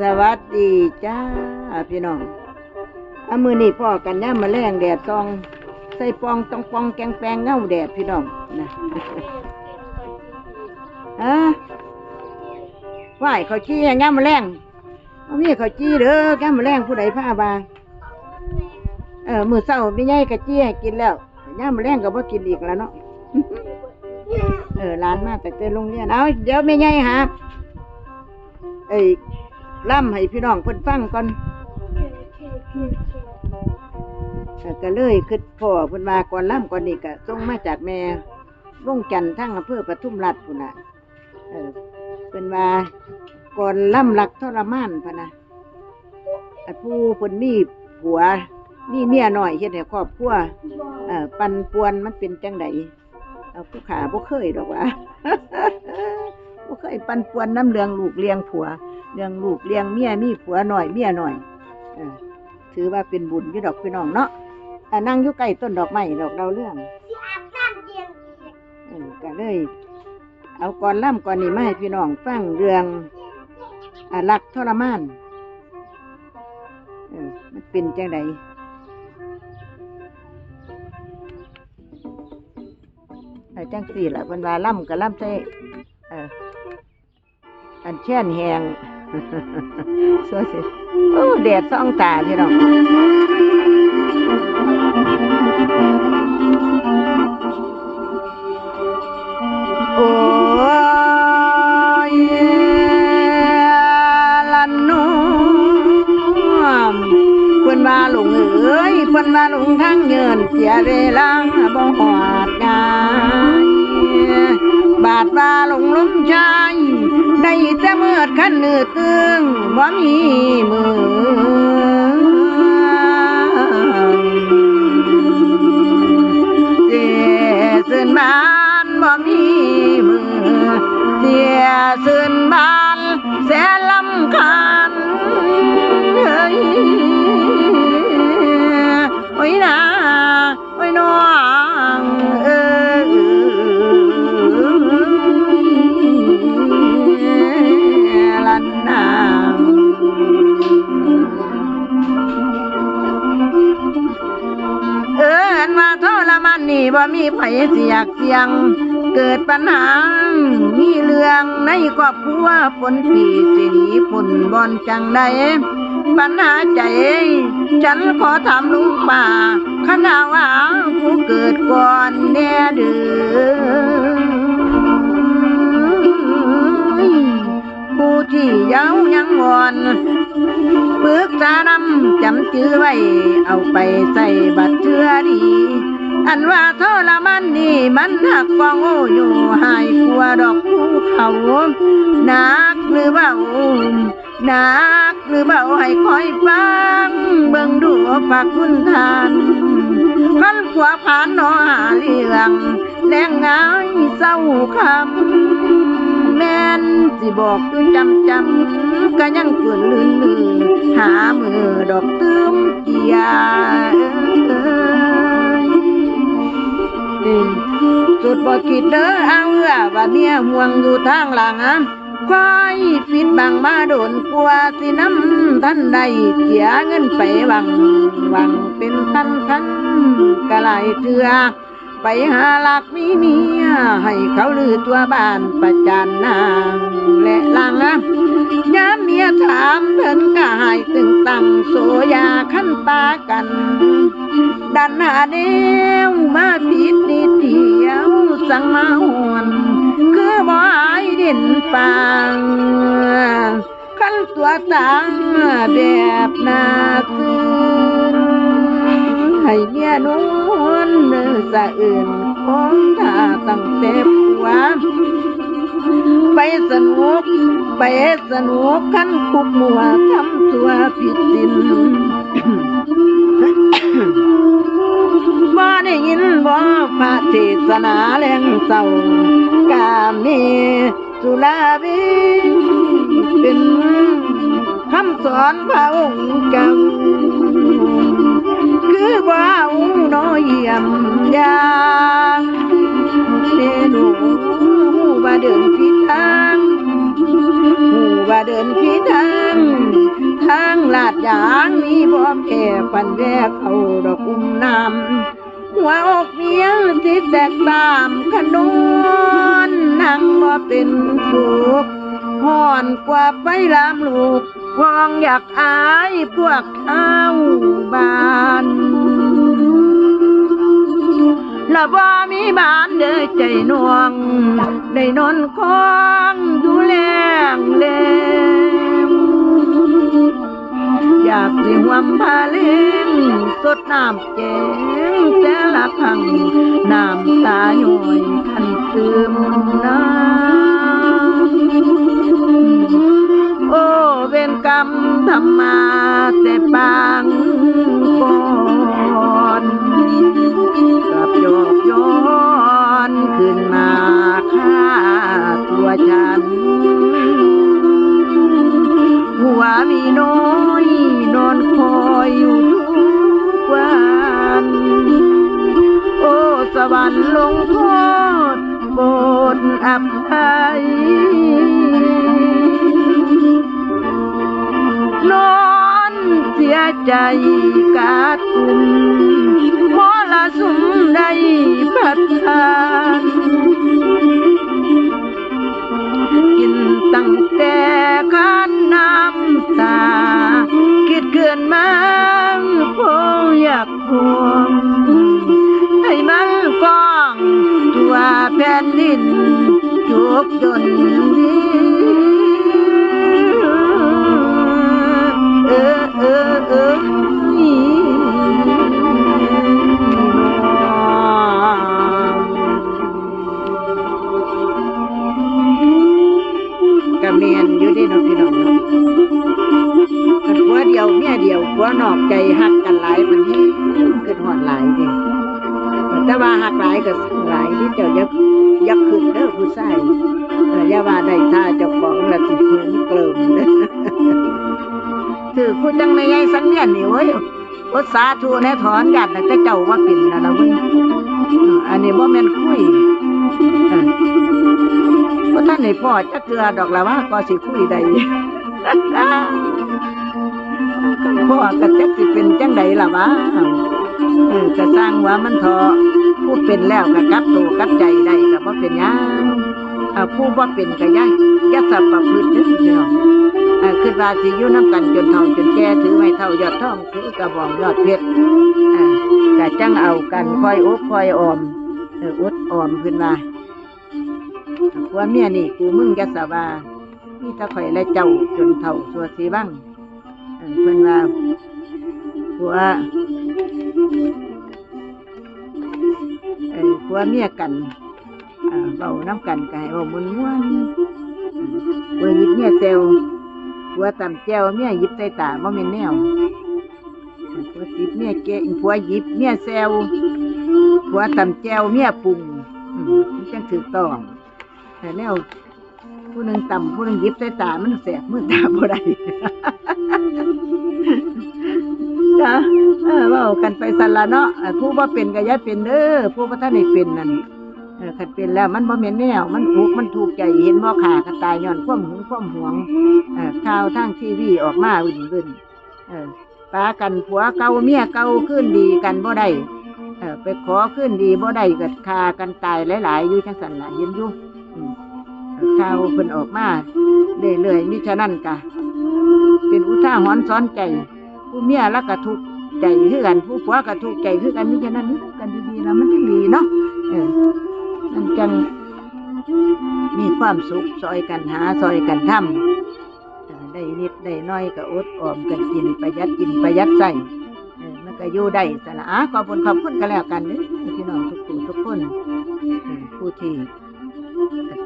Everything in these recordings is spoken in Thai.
สวัสดีจ้าพี่น้องอามือนี่พ่อกันย่ามมาแรงแดดซอง ใส่ปองต้องปองแกงแปงเงาแดดพี่น้องนะฮะว่ายเขาจี้ย่ามมาแรงว่ามีเขาจี้เด้อย่ามมาแรงผู้ใดพาบาเออมือเศร้าไม่ใหญ่กะจี้กินแล้วย่ามมาแรงก็บ่กินอีกแล้วเนาะเออร้านมาแต่เต้โรงเรียนเอาเดี๋ยวไม่ใหญ่หาเอ้ย ล่ำให้พี่น้องเพิ่นฟังก่อนก็เลยคิดพ่อเพิ่นมาก่อนล่ำก่อนนี่ก็ส่งมาจากแม่วงจันทั้งอำเภอปทุมรัฐพุ่นน่ะเออเป็นว่าก่อนล่ำรักทรมานพะนะผู้เพิ่นมีผัวมีเมียหน้อยเฮ็ดให้ครอบครัวเอ่อปันป่วนมันเป็นจังไดผู้ขาบ่เคยดอกว่าบ่เคยปันป่วนน้ำเลืองลูกเลี้ยงผัว เลี้ยงลูกเลี้ยงเมียมีผัวหน่อยเมียหน่อยอถือว่าเป็นบุญยู่ดอกพี่น้องเนาะอ่นั่งอยู่ใกล้ต้นดอกไม้ดอกดาวเรื่องเอก็เลย เอาก่อนล่ำก่อนนี้มาให้พี่น้องฟังเรื่องอารักทรมานเออมันเป็นจังไดออจังสี่ละเพิ่นว่าล่ำกับล่ำใส่อออันแช่นแหง สวยสิโอ้แดดส่องตาพี่น้องโอ้ยลันนุ่มเพิ่นว่าหลงเอ้ยเพิ่นว่าหลงทางเงินเสียเวลาบ่หอดงายบาดว่าหล ขันเนื้อตึงบ่มีมือ มีไผสิอยกเสียง เกิดปัญหา มีเรื่องในครอบครัวฝนปีสิหนีฝนบอนจังใดปัญหาใจ ฉันขอถามลุงป่าขณะว่าผู้เกิดก่อนแน่เดือผู้ที่เย้ายังวอนปึกษานำจำจื้อไว้ เอาไปใส่บัตรเชื่อดี อันว่าเทรมานนี่มันหักฟองโออยู่หายกลัวดอกภูเขาหนักหรือเบาหนักหรือเบาให้คอยฟัง เบิ่งดูฝากคุณทานขันขวาผ่านนอหาเรื่องแรงงายเศร้าคำแม่นสิบอกอยู่จำจำก็ยังเปื่อนลื่นลืนหามือดอกตื้มเกียเอ้ย สุดบ่คิดเด้อเอาเอื้อว่าเมียห่วงอยู่ทางหลังอะควายปิดบังมาโดนกลัวสิน้ำท่านใดเสียเงินไปหวังหวังเป็นพันพันกะหลเถื่อไปหาหลักมีเมียให้เขาลือตัวบ้านประจานนางและลังอะยามเมียถามเพิ่นก็ให้ตึงตังโซยาขั้นตากัน ดันหาเดวมาผิ เด่นปางขั้นตัวตาแบบนาซื่นให้เมียนวลเนื้อสะอื่นของท่าตั้งแต่ผัวไปสนุกไปสนุกขันคุกมัวทำตัวผิดสินบ่ได้ยินบ่พระเทศนาแรงเศร้ากาเม สุราบีเป็นคำสอนพระองค์เก่าคือบ่าวน้อยเยี่ยมยามเนหนูว่าเดินผิดทางหูว่าเดินผิดทางทั้งลาดยางมีบ่แก่ปันแวกเขาดอกอุ้มน้ำหัวอกเมียที่แตกตามขนว นนั่งบ่เป็นสุขห่อนกว่าไปลามลูกพองอยากอายพวกเอาบ้านละบ่มีบ้านเด้อใจนวง ได้นอนคองดูแลงเล อยากสิหวมพาเล่นสดน้ำแกงแต่ละครั้งน้ำตาหน่อยทันซึมน้ำโอ้เวรกรรมทำมาแต่ปางก่อนกับโยกย้อนขึ้นมาฆ่าตัวฉันหัวมีน้อยน ใจกาดกลุ่มมรสุมใดพัดทานกินตั้งแต่ข้านน้ำตา คิดเกินมาคงอยากห่วงให้มันกว้างทั่วแผ่นดินทุกจน เดียวเมียเดียวผัวนอกใจหักกันหลายมันที่เกิดหอดหลายเดิแต่ว่าหักหลายก็สังหลายที่เจ้ายักยักขึ้นเด้อผู้ชายเอออย่าว่าได้ท่าเจ้าของละสิเพิ่งเกลิมเด้อถือผู้จังไม่ใหญ่สังเวียนนี่เว้ยอดสาธุแน่ถอนญาติน่ะแต่เจ้าว่าเป็นนะนะเว้ยอันนี้บ่แม่นคุยเออท่านให้พ่อจักลือดอกละว่าก็สิคุยได้ พ่อก็จักสิเป็นจังใดล่ะวะเออก็สร้างว่ามันทอผู้เป็นแล้วก็กลับตัวกลับใจได้ก็บ่เป็นยังอ่าผู้บ่เป็นก็ยังยัดสับประพฤติเด้อพี่น้องอ่าคิดว่าสิยู่นํกันจนเฒ่าจนแก่ถือไม้เท่ายอดทองถือกระบองยอดเพชรก็จังเอากันคอยอบคอยออมอออดออมขึ้นมาว่าเมียนี่กูมึงยัดสบามีแตะข่อยและเจ้าจนเฒ่าสัวสีบ้าง เออเพิ่นว่าผัวเออผัวเมียกันเบาน้ำกันก็ให้เบามุนม้วนผัวหยิบเมียเซลผัวตำแจวเมียหยิบใส่ตาบ่แม่นแนวผัวหยิบเมียเกะผัวหยิบเมียเซลผัวตำแจวเมียปรุงอืมมันจังถือต้องแต่แนว ผู้หนึ่งต่ำผู้หนึ่งยิบใส่ตา มันแสบมือตาบ่ได้จ้ะเออว้ากันไปสันละเนาะผู้ว่าเป็นก็อย่าเป็นเด้อผู้ว่าท่านได้เป็นนั่นเออคันเป็นแล้วมันบ่แม่นแนวมันอุกมันถูกใจเห็นบ่ขากันตายย้อนความหึงความหวงเออข่าวทางทีวีออกมาวิ่นวิ่นเออปากันผัวเก่าเมียเก่าขึ้นดีกันบ่ได้เออไปขอขึ้นดีบ่ได้ก็ฆ่ากันตายหลาย ๆ อยู่จังซั่นล่ะเห็นอยู่อืม ข่าวเพิ่นออกมาเรื่อยๆมิฉะนั้นกะ เป็นอุทาหรณ์สอนใจ ผู้เมียล้วก็ทุกใจคือกัน ผู้ผัวก็ทุกใจคือกันมิฉะนั้นนึกกันดีๆแล้วมันจะดีเนาะเออมันจังมีความสุขซอยกันหาซอยกันทำได้นิดได้น้อยก็อดออมกันกินประหยัดกินประหยัดใส่เออมันก็อยู่ได้สละอะขอบคุณขอบคุณกันแล้วกันเด้อพี่น้องทุกผู้ทุกคนผู้ที่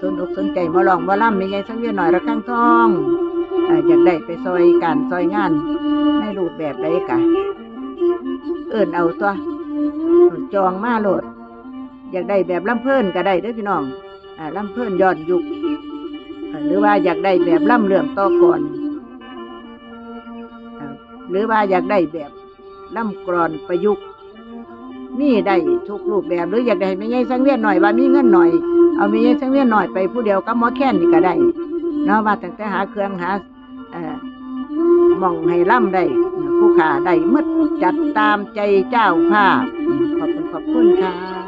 สนอกสนใจมาลองมาล่ำมีไงสังเวียนหน่อยระฆังทองอ่ออยากได้ไปซอยการซอยงานในรูปแบบใดกะ เอิ่นเอาตัวจองมาโหลด อยากได้แบบลำเพิ่นก็ได้เด้อพี่น้องอ่าลำเพิ่นย้อนยุคอ่าหรือว่าอยากได้แบบล่ำเรื่องต่อก่อนอ่าหรือว่าอยากได้แบบล่ำกรอนประยุกต์ มีได้ทุกรูปแบบหรืออยากได้ไม่ใช่สังเวียนหน่อยว่ามีเงินหน่อย เอาไม่ใช่สังเวียนหน่อยไปผู้เดียวก็มอแค้นนี่ก็ได้เนาะว่าตั้งแต่หาเครื่องหาเอ่อมองให้ล่ำได้ผู้ขาได้มืดจัดตามใจเจ้าภาพขอบคุณขอบคุณค่ะ